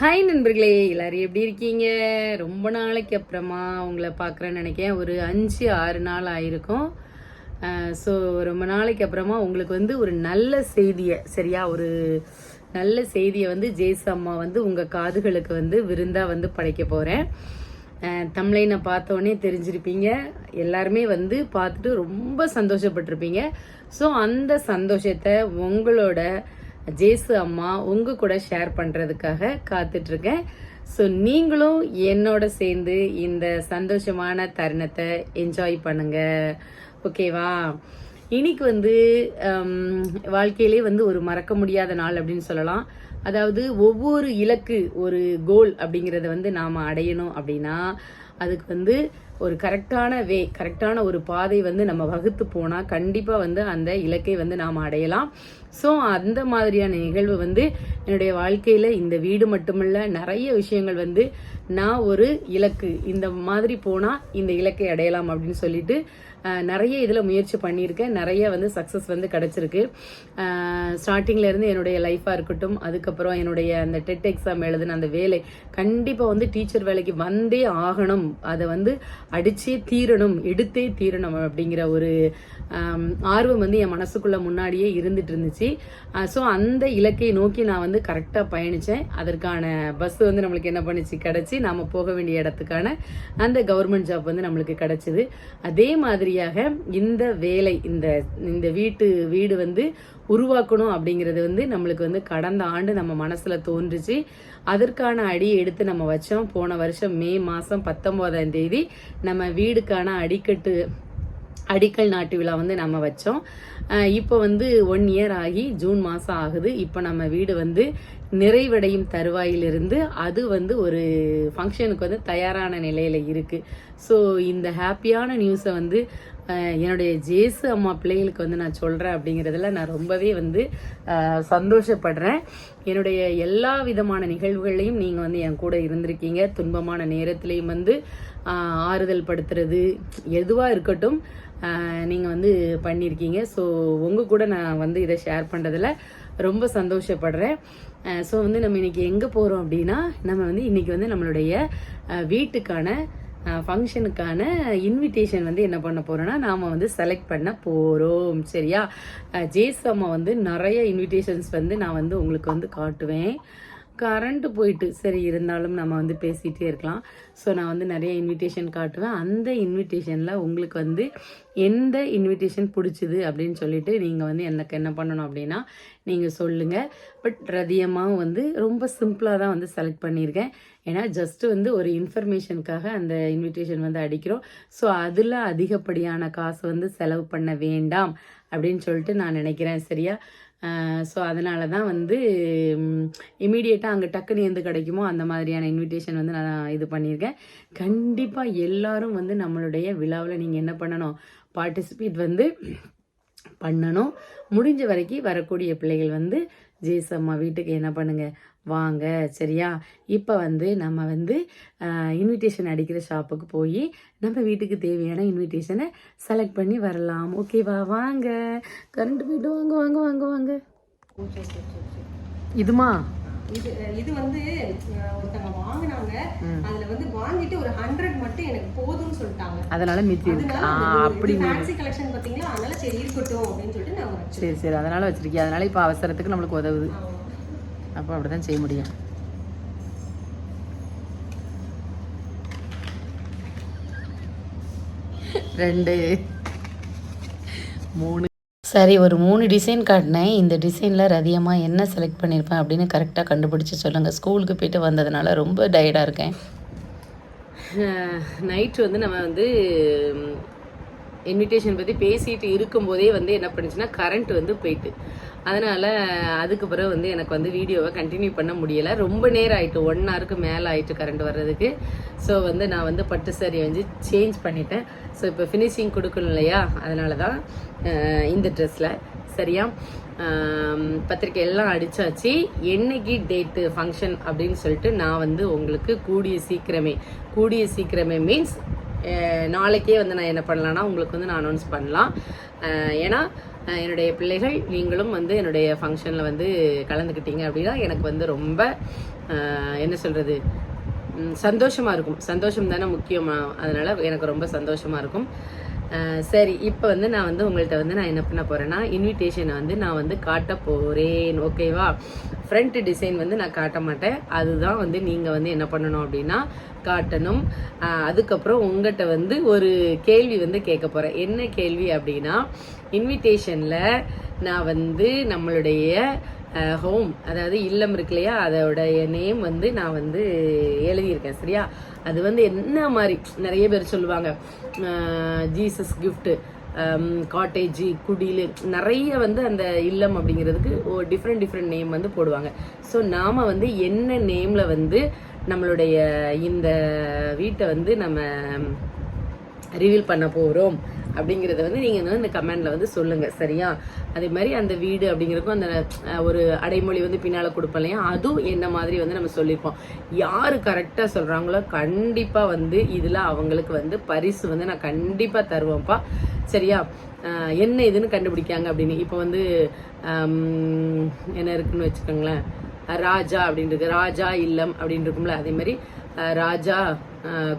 Hi நண்பர்களே எல்லாரும் எப்படி இருக்கீங்க? ரொம்ப நாளைக்கு அப்புறமா உங்களை பார்க்குறேன்னு நினைக்கிறேன். ஒரு அஞ்சு ஆறு நாள் ஆயிருக்கும். ஸோ ரொம்ப நாளைக்கு அப்புறமா உங்களுக்கு வந்து ஒரு நல்ல செய்தியை சரியா? ஒரு நல்ல செய்தியை வந்து ஜேசு அம்மா வந்து உங்கள் காதுகளுக்கு வந்து விருந்தாக வந்து படைக்க போகிறேன் தமிழைனை பார்த்தோன்னே தெரிஞ்சிருப்பீங்க. எல்லாருமே வந்து பார்த்துட்டு ரொம்ப சந்தோஷப்பட்டிருப்பீங்க. ஸோ அந்த சந்தோஷத்தை உங்களோட ஜேசு அம்மா உங்க கூட ஷேர் பண்றதுக்காக காத்துட்டு இருக்கேன் ஸோ நீங்களும் என்னோட சேர்ந்து இந்த சந்தோஷமான தருணத்தை என்ஜாய் பண்ணுங்க. ஓகேவா இன்னைக்கு வந்து வாழ்க்கையிலே வந்து ஒரு மறக்க முடியாத நாள் அப்படின்னு சொல்லலாம். அதாவது ஒவ்வொரு இலக்கு ஒரு கோல் அப்படிங்கிறத வந்து நாம் அடையணும் அப்படின்னா அதுக்கு வந்து ஒரு கரெக்டான வே கரெக்டான ஒரு பாதை வந்து நம்ம வகுத்து போனால் கண்டிப்பாக வந்து அந்த இலக்கை வந்து நாம் அடையலாம். ஸோ அந்த மாதிரியான நிகழ்வு வந்து என்னுடைய வாழ்க்கையில் இந்த வீடு மட்டுமல்ல நிறைய விஷயங்கள் வந்து நான் ஒரு இலக்கு இந்த மாதிரி போனால் இந்த இலக்கை அடையலாம் அப்படின்னு சொல்லிட்டு நிறைய இதில் முயற்சி பண்ணியிருக்கேன். நிறைய வந்து சக்ஸஸ் வந்து கிடச்சிருக்கு. ஸ்டார்டிங்லேருந்து என்னுடைய லைஃபாக இருக்கட்டும் அதுக்கப்புறம் என்னுடைய அந்த டெட் எக்ஸாம் எழுதின அந்த வேலை கண்டிப்பாக வந்து டீச்சர் வேலைக்கு வந்தே ஆகணும். அதை வந்து அடித்தே தீரணும் எடுத்தே தீரணும் அப்படிங்கிற ஒரு ஆர்வம் வந்து என் மனசுக்குள்ள முன்னாடியே இருந்துட்டு இருந்துச்சு. ஸோ அந்த இலக்கை நோக்கி நான் வந்து கரெக்டாக பயணித்தேன் அதற்கான பஸ் வந்து நம்மளுக்கு என்ன பண்ணுச்சு? கிடச்சி நாம் போக வேண்டிய இடத்துக்கான அந்த கவர்மெண்ட் ஜாப் வந்து நம்மளுக்கு கிடச்சிது. அதே மாதிரி மாதிரியாக இந்த வேலை இந்த இந்த வீட்டு வீடு வந்து உருவாக்கணும் அப்படிங்கிறது வந்து நம்மளுக்கு வந்து கடந்த ஆண்டு நம்ம மனசில் தோன்றுச்சு. அதற்கான அடியை எடுத்து நம்ம வச்சோம். போன வருஷம் மே மாதம் பத்தொம்போதாம் தேதி நம்ம வீடுக்கான அடிக்கட்டு அடிக்கல் நாட்டு விழா வந்து நம்ம வச்சோம். இப்போ வந்து ஒன் இயர் ஆகி ஜூன் மாதம் ஆகுது. இப்போ நம்ம வீடு வந்து நிறைவடையும் தருவாயிலிருந்து அது வந்து ஒரு ஃபங்க்ஷனுக்கு வந்து தயாரான நிலையில் இருக்குது ஸோ இந்த ஹாப்பியான நியூஸை வந்து என்னுடைய ஜேசு அம்மா பிள்ளைகளுக்கு வந்து நான் சொல்கிறேன் அப்படிங்கிறதுல நான் ரொம்பவே வந்து சந்தோஷப்படுறேன். என்னுடைய எல்லா விதமான நிகழ்வுகளையும் நீங்கள் வந்து என் கூட இருந்திருக்கீங்க. துன்பமான நேரத்துலையும் வந்து ஆறுதல் படுத்துறது எதுவாக இருக்கட்டும் நீங்கள் வந்து பண்ணியிருக்கீங்க ஸோ உங்கள் கூட நான் வந்து இதை ஷேர் பண்ணுறதில் ரொம்ப சந்தோஷப்படுறேன். ஸோ வந்து நம்ம இன்னைக்கு எங்கே போகிறோம் அப்படின்னா நம்ம வந்து இன்னைக்கு வந்து நம்மளுடைய வீட்டுக்கான ஃபங்க்ஷனுக்கான இன்விடேஷன் வந்து என்ன பண்ண போகிறோன்னா நாம் வந்து செலக்ட் பண்ண போகிறோம் சரியா? அஹ் ஜேஸ் அம்மா வந்து நிறைய இன்விடேஷன்ஸ் வந்து நான் வந்து உங்களுக்கு வந்து காட்டுவேன். கரண்ட்டு போயிட்டு சரி இருந்தாலும் நம்ம வந்து பேசிகிட்டே இருக்கலாம். ஸோ நான் வந்து நிறைய இன்விடேஷன் காட்டுவேன். அந்த இன்விடேஷனில் உங்களுக்கு வந்து எந்த இன்விடேஷன் பிடிச்சிது அப்படின்னு சொல்லிட்டு நீங்கள் வந்து எனக்கு என்ன பண்ணணும் அப்படின்னா நீங்கள் சொல்லுங்கள் பட் ரதியமாக வந்து ரொம்ப சிம்பிளாக தான் வந்து செலக்ட் பண்ணியிருக்கேன். ஏன்னா ஜஸ்ட் வந்து ஒரு இன்ஃபர்மேஷனுக்காக அந்த இன்விடேஷன் வந்து அடிக்கிறோம். ஸோ அதில் அதிகப்படியான காசு வந்து செலவு பண்ண வேண்டாம் அப்படின்னு சொல்லிட்டு நான் நினைக்கிறேன் சரியா? ஸோ அதனால தான் வந்து இமீடியட்டாக அங்கே டக்குன்னு எந்த கிடைக்குமோ அந்த மாதிரியான இன்விடேஷன் வந்து நான் இது பண்ணியிருக்கேன். கண்டிப்பாக எல்லாரும் வந்து நம்மளுடைய விழாவில் நீங்கள் என்ன பண்ணணும்? பார்ட்டிசிபேட் வந்து பண்ணணும். முடிஞ்ச வரைக்கும் வரக்கூடிய பிள்ளைகள் வந்து ஜேசம்மா வீட்டுக்கு என்ன பண்ணுங்கள் வாங்க சரியா? இப்போ வந்து நம்ம வந்து இன்விடேஷன் அடிக்கிற ஷாப்புக்கு போய் நம்ம வீட்டுக்கு தேவையான இன்விடேஷனை செலக்ட் பண்ணி வரலாம். ஓகேவா வாங்க. கரண்ட் போயிட்டு வாங்க வாங்க வாங்க வாங்க. இதுமா? இது இது வந்து ஒருத்தங்க வாங்குனாங்க. அதுல வந்து வாங்கிட்டு ஒரு ஹண்ட்ரட் மட்டும் எனக்கு போதும்னு சொல்லிட்டாங்க. அதனால ஆ அப்படி ஃபேன்சி கலெக்ஷன் பாத்தீங்களா? அதனால சரி இருக்கட்டும் அப்படின்னு சொல்லிட்டு நான் சரி சரி. அதனால வச்சிருக்கேன் அதனால இப்போ அவசரத்துக்கு நம்மளுக்கு உதவுது. அப்போ அப்படிதான் செய்ய முடியும். ரெண்டு மூணு. சரி ஒரு மூணு டிசைன் காட்டினேன். இந்த டிசைனில் ரதியமாக என்ன செலக்ட் பண்ணியிருப்பேன் அப்படின்னு கரெக்டாக கண்டுபிடிச்சு சொல்லுங்கள் ஸ்கூலுக்கு போயிட்டு வந்ததுனால ரொம்ப டயர்டாக இருக்கேன். நைட்டு வந்து நம்ம வந்து இன்விடேஷன் பற்றி பேசிட்டு இருக்கும்போதே வந்து என்ன பண்ணுச்சுன்னா கரண்ட் வந்து போயிட்டு. அதனால் அதுக்கு பிறகு வந்து எனக்கு வந்து வீடியோவை கண்டினியூ பண்ண முடியலை. ரொம்ப நேரம் ஆயிட்டு ஒன் ஹவருக்கு மேலே ஆயிட்டு கரண்ட் வர்றதுக்கு. ஸோ வந்து நான் வந்து பட்டு சாரி வந்து சேஞ்ச் பண்ணிட்டேன். ஸோ இப்போ ஃபினிஷிங் கொடுக்கணும் இல்லையா? அதனால தான் இந்த ட்ரெஸ்ஸில் சரியா? பத்திரிக்கை எல்லாம் அடித்தாச்சு என்னைக்கு டேட்டு ஃபங்க்ஷன் அப்படின்னு சொல்லிட்டு நான் வந்து உங்களுக்கு கூடிய சீக்கிரமே கூடிய சீக்கிரமே மீன்ஸ் நாளைக்கே வந்து நான் என்ன பண்ணலான்னா உங்களுக்கு வந்து நான் அனௌன்ஸ் பண்ணலாம். ஏன்னா என்னுடைய பிள்ளைகள் நீங்களும் வந்து என்னுடைய ஃபங்க்ஷனில் வந்து கலந்துக்கிட்டீங்க அப்படின்னா எனக்கு வந்து ரொம்ப என்ன சொல்கிறது சந்தோஷமாக இருக்கும். சந்தோஷம் தானே முக்கியமாக அதனால் எனக்கு ரொம்ப சந்தோஷமாக இருக்கும். சரி இப்போ வந்து நான் வந்து உங்கள்கிட்ட வந்து நான் என்ன பண்ண போகிறேன்னா இன்விடேஷனை வந்து நான் வந்து காட்ட போகிறேன் ஓகேவா ஃப்ரண்ட் டிசைன் வந்து நான் காட்ட மாட்டேன். அதுதான் வந்து நீங்கள் வந்து என்ன பண்ணணும் அப்படின்னா காட்டணும். அதுக்கப்புறம் உங்கள்கிட்ட வந்து ஒரு கேள்வி வந்து கேட்க போகிறேன் என்ன கேள்வி அப்படின்னா இன்விடேஷனில் நான் வந்து நம்மளுடைய ஹோம் அதாவது இல்லம் இருக்கு இல்லையா? அதோடைய நேம் வந்து நான் வந்து எழுதியிருக்கேன் சரியா? அது வந்து என்ன மாதிரி? நிறைய பேர் சொல்லுவாங்க ஜீசஸ் கிஃப்ட்டு Um, காட்டேஜ் குடில் நிறைய வந்து அந்த இல்லம் அப்படிங்கிறதுக்கு டிஃப்ரெண்ட் டிஃப்ரெண்ட் நேம் வந்து போடுவாங்க. ஸோ நாம வந்து என்ன நேம்ல வந்து நம்மளுடைய இந்த வீட்டை வந்து நம்ம ரிவீல் பண்ண போகிறோம் அப்படிங்கிறத வந்து நீங்கள் வந்து இந்த கமெண்டில் வந்து சொல்லுங்கள் சரியா? அதே மாதிரி அந்த வீடு அப்படிங்கிறதுக்கும் அந்த ஒரு அடைமொழி வந்து பின்னால் கொடுப்போம் இல்லையா? அதுவும் என்ன மாதிரி வந்து நம்ம சொல்லியிருப்போம். யார் கரெக்டாக சொல்கிறாங்களோ கண்டிப்பாக வந்து இதில் அவங்களுக்கு வந்து பரிசு வந்து நான் கண்டிப்பாக தருவேன்ப்பா சரியா? என்ன இதுன்னு கண்டுபிடிக்காங்க அப்படின்னு. இப்போ வந்து என்ன இருக்குன்னு வச்சுக்கோங்களேன். ராஜா அப்படின்னு இருக்கு ராஜா இல்லம் அப்படின்னு இருக்கும்ல அதே மாதிரி ராஜா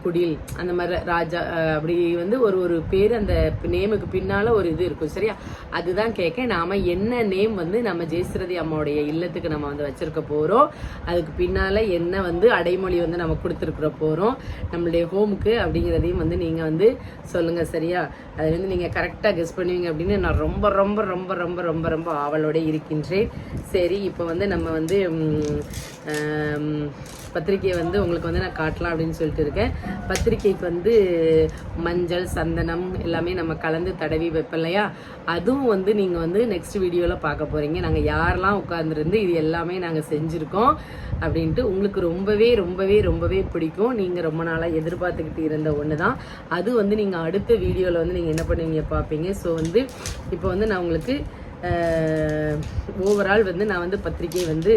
குடில் அந்த மாதிரி ராஜா அப்படி வந்து ஒரு ஒரு பேர் அந்த நேமுக்கு பின்னால ஒரு இது இருக்கும் சரியா? அதுதான் கேட்க நாம என்ன நேம் வந்து நம்ம ஜெயஸ்ரதி அம்மாவுடைய இல்லத்துக்கு நம்ம வந்து வச்சிருக்க போறோம். அதுக்கு பின்னால என்ன வந்து அடைமொழி வந்து நம்ம கொடுத்துருக்குற போறோம். நம்மளுடைய ஹோமுக்கு அப்படிங்கிறதையும் வந்து நீங்க வந்து சொல்லுங்க சரியா? அது வந்து நீங்க கரெக்டா கெஸ் பண்ணுவீங்க அப்படின்னு நான் ரொம்ப ரொம்ப ரொம்ப ரொம்ப ரொம்ப ரொம்ப ஆவலோட இருக்கின்றேன். சரி இப்போ வந்து நம்ம வந்து பத்திரிக்கையை வந்து உங்களுக்கு வந்து நான் காட்டலாம் அப்படின்னு சொல்லிட்டு இருக்கேன் பத்திரிக்கைக்கு வந்து மஞ்சள் சந்தனம் எல்லாமே நம்ம கலந்து தடவி வைப்போம் இல்லையா? அதுவும் வந்து நீங்கள் வந்து நெக்ஸ்ட் வீடியோவில் பார்க்க போகிறீங்க நாங்கள் யாரெல்லாம் உட்காந்துருந்து இது எல்லாமே நாங்கள் செஞ்சுருக்கோம் அப்படின்ட்டு உங்களுக்கு ரொம்பவே ரொம்பவே ரொம்பவே பிடிக்கும். நீங்கள் ரொம்ப நாளாக எதிர்பார்த்துக்கிட்டு இருந்த ஒன்று தான் அது வந்து நீங்கள் அடுத்த வீடியோவில் வந்து நீங்கள் என்ன பண்ணுவீங்க பார்ப்பீங்க. ஸோ வந்து இப்போ வந்து நான் உங்களுக்கு ஓவரால் வந்து நான் வந்து பத்திரிக்கை வந்து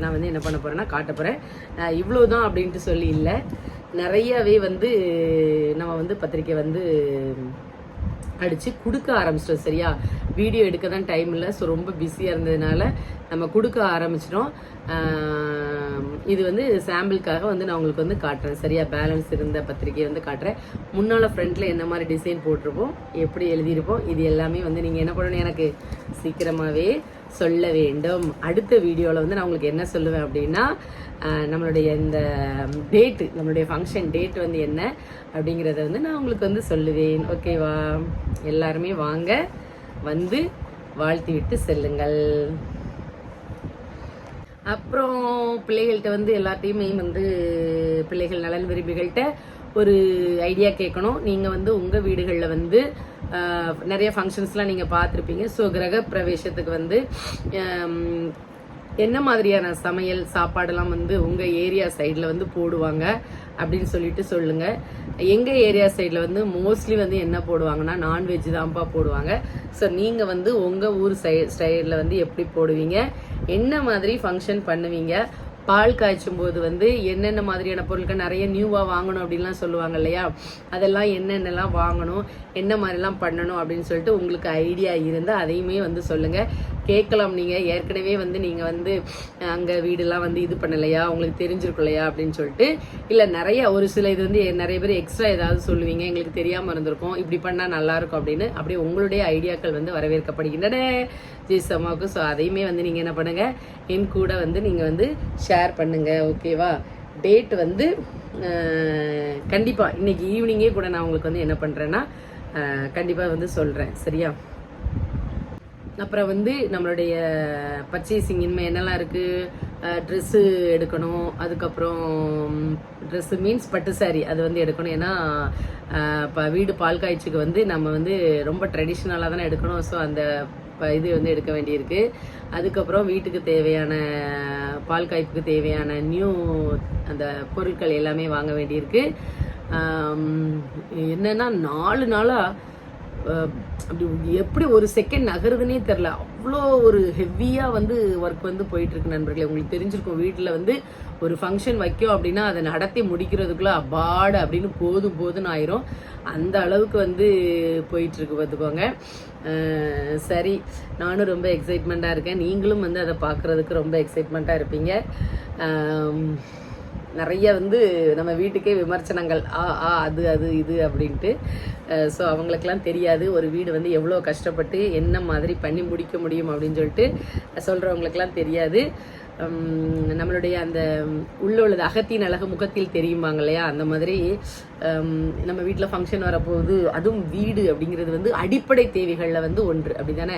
நான் வந்து என்ன பண்ண போகிறேன்னா காட்ட போகிறேன் இவ்வளோ தான் அப்படின்ட்டு சொல்லி இல்லை. நிறையவே வந்து நம்ம வந்து பத்திரிக்கை வந்து அடித்து கொடுக்க ஆரம்பிச்சிட்டோம். சரியா? வீடியோ எடுக்க தான் டைம் இல்லை. ஸோ ரொம்ப பிஸியாக இருந்ததுனால நம்ம கொடுக்க ஆரம்பிச்சிட்டோம். இது வந்து சாம்பிளுக்காக வந்து நான் உங்களுக்கு வந்து காட்டுறேன். சரியா? பேலன்ஸ் இருந்த பத்திரிக்கையை வந்து காட்டுறேன். முன்னால் ஃப்ரண்ட்டில் என்ன மாதிரி டிசைன் போட்டிருப்போம்? எப்படி எழுதியிருப்போம்? இது எல்லாமே வந்து நீங்கள் என்ன பண்ணணும்? எனக்கு சீக்கிரமாகவே சொல்ல வேண்டும். அடுத்த வீடியோவில் வந்து நான் உங்களுக்கு என்ன சொல்லுவேன் அப்படின்னா நம்மளுடைய இந்த டேட்டு நம்மளுடைய ஃபங்க்ஷன் டேட் வந்து என்ன அப்படிங்கிறத வந்து நான் உங்களுக்கு வந்து சொல்லுவேன். ஓகேவா எல்லாருமே வாங்க வந்து வாழ்த்தி விட்டு செல்லுங்கள். அப்புறம் பிள்ளைகள்கிட்ட வந்து எல்லாத்தையுமே வந்து பிள்ளைகள் நலன் விரும்பிகள்கிட்ட ஒரு ஐடியா கேட்கணும். நீங்கள் வந்து உங்கள் வீடுகளில் வந்து நிறைய ஃபங்க்ஷன்ஸ்லாம் நீங்கள் பார்த்துருப்பீங்க. ஸோ கிரக பிரவேசத்துக்கு வந்து என்ன மாதிரியான சமையல் சாப்பாடெல்லாம் வந்து உங்கள் ஏரியா சைடில் வந்து போடுவாங்க அப்படின்னு சொல்லிட்டு சொல்லுங்கள் எங்கள் ஏரியா சைடில் வந்து மோஸ்ட்லி வந்து என்ன போடுவாங்கன்னா நான்வெஜ் தான்ப்பா போடுவாங்க. ஸோ நீங்கள் வந்து உங்கள் ஊர் சை ஸ்டைலில் வந்து எப்படி போடுவீங்க? என்ன மாதிரி ஃபங்க்ஷன் பண்ணுவீங்க? பால் காய்ச்சும் போது வந்து என்னென்ன மாதிரியான பொருட்கள் நிறைய நியூவாக வாங்கணும் அப்படின்லாம் சொல்லுவாங்க இல்லையா? அதெல்லாம் என்னென்னலாம் வாங்கணும் என்ன மாதிரிலாம் பண்ணணும் அப்படின்னு சொல்லிட்டு உங்களுக்கு ஐடியா இருந்தால் அதையுமே வந்து சொல்லுங்கள் கேட்கலாம் நீங்கள் ஏற்கனவே வந்து நீங்கள் வந்து அங்கே வீடெல்லாம் வந்து இது பண்ணலையா? உங்களுக்கு தெரிஞ்சிருக்கும் இல்லையா அப்படின்னு சொல்லிட்டு இல்லை நிறைய ஒரு சில இது வந்து நிறைய பேர் எக்ஸ்ட்ரா ஏதாவது சொல்லுவீங்க. எங்களுக்கு தெரியாமல் இருந்திருக்கும். இப்படி பண்ணால் நல்லாயிருக்கும் அப்படின்னு அப்படியே உங்களுடைய ஐடியாக்கள் வந்து வரவேற்கப்படுகின்றன. ஜெய்ஸ் ஸோ அதையுமே வந்து நீங்கள் என்ன பண்ணுங்கள் என் கூட வந்து நீங்கள் வந்து ஷேர் பண்ணுங்கள் ஓகேவா டேட் வந்து கண்டிப்பாக இன்றைக்கி இன்னைக்கு ஈவினிங்கே கூட நான் உங்களுக்கு வந்து என்ன பண்ணுறேன்னா கண்டிப்பாக வந்து சொல்கிறேன் சரியா? அப்புறம் வந்து நம்மளுடைய பர்ச்சேசிங் இனிமேல் என்னெல்லாம் இருக்கு? ட்ரெஸ்ஸு எடுக்கணும். அதுக்கப்புறம் ட்ரெஸ்ஸு மீன்ஸ் பட்டு சாரி அது வந்து எடுக்கணும். ஏன்னா இப்போ வீடு பால் காய்ச்சிக்கு வந்து நம்ம வந்து ரொம்ப ட்ரெடிஷ்னலாக தானே எடுக்கணும். ஸோ அந்த ப- இது வந்து எடுக்க வேண்டியிருக்கு. அதுக்கப்புறம் வீட்டுக்கு தேவையான பால் காய்ப்புக்கு தேவையான நியூ அந்த பொருட்கள் எல்லாமே வாங்க வேண்டியிருக்கு. என்னென்னா என்னன்னா நாலு நாளாக அப்படி எப்படி ஒரு செகண்ட் நகருதுன்னே தெரில அவ்வளோ ஒரு ஹெவியாக வந்து ஒர்க் வந்து போயிட்டுருக்கு நண்பர்களே. உங்களுக்கு தெரிஞ்சிருக்கும் வீட்டில் வந்து ஒரு ஃபங்க்ஷன் வைக்கும் அப்படின்னா அதை நடத்தி முடிக்கிறதுக்குள்ள அபாடு அப்படின்னு போதும் போதுன்னு ஆயிரும். அந்த அளவுக்கு வந்து போயிட்டுருக்கு பார்த்துக்கோங்க. சரி நானும் ரொம்ப எக்ஸைட்மெண்ட்டாக இருக்கேன். நீங்களும் வந்து அதை பார்க்குறதுக்கு ரொம்ப எக்ஸைட்மெண்ட்டாக இருப்பீங்க. நிறைய வந்து நம்ம வீட்டுக்கே விமர்சனங்கள் ஆ ஆ அது அது இது அப்படின்ட்டு. ஸோ அவங்களுக்கெல்லாம் தெரியாது ஒரு வீடு வந்து எவ்வளோ கஷ்டப்பட்டு என்ன மாதிரி பண்ணி முடிக்க முடியும் அப்படின்னு சொல்லிட்டு சொல்கிறவங்களுக்கெல்லாம் தெரியாது. நம்மளுடைய அந்த உள்ள உள்ளது அகத்தின் அழகு முகத்தில் தெரியுமாங்க இல்லையா? அந்த மாதிரி நம்ம வீட்டில் ஃபங்க்ஷன் வரப்போகுது அதுவும் வீடு அப்படிங்கிறது வந்து அடிப்படை தேவைகளில் வந்து ஒன்று. அப்படி தானே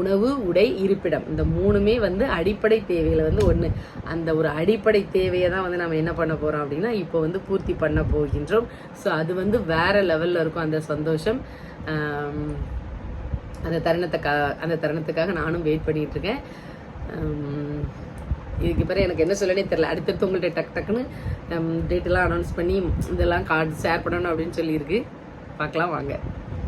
உணவு உடை இருப்பிடம். இந்த மூணுமே வந்து அடிப்படை தேவைகளை வந்து ஒன்று அந்த ஒரு அடிப்படை தேவையை தான் வந்து நம்ம என்ன பண்ண போகிறோம் அப்படின்னா இப்போ வந்து பூர்த்தி பண்ண போகின்றோம். ஸோ அது வந்து வேறு லெவலில் இருக்கும் அந்த சந்தோஷம். அந்த தருணத்துக்காக அந்த தருணத்துக்காக நானும் வெயிட் பண்ணிகிட்ருக்கேன் இருக்கேன். இதுக்கு பிறகு எனக்கு என்ன சொல்லனே தெரில அடுத்தடுத்து உங்கள்கிட்ட டக் டக்குன்னு டேட்டெல்லாம் அனௌன்ஸ் பண்ணி இதெல்லாம் கார்டு ஷேர் பண்ணணும் அப்படின்னு சொல்லியிருக்கு. பார்க்கலாம் வாங்க.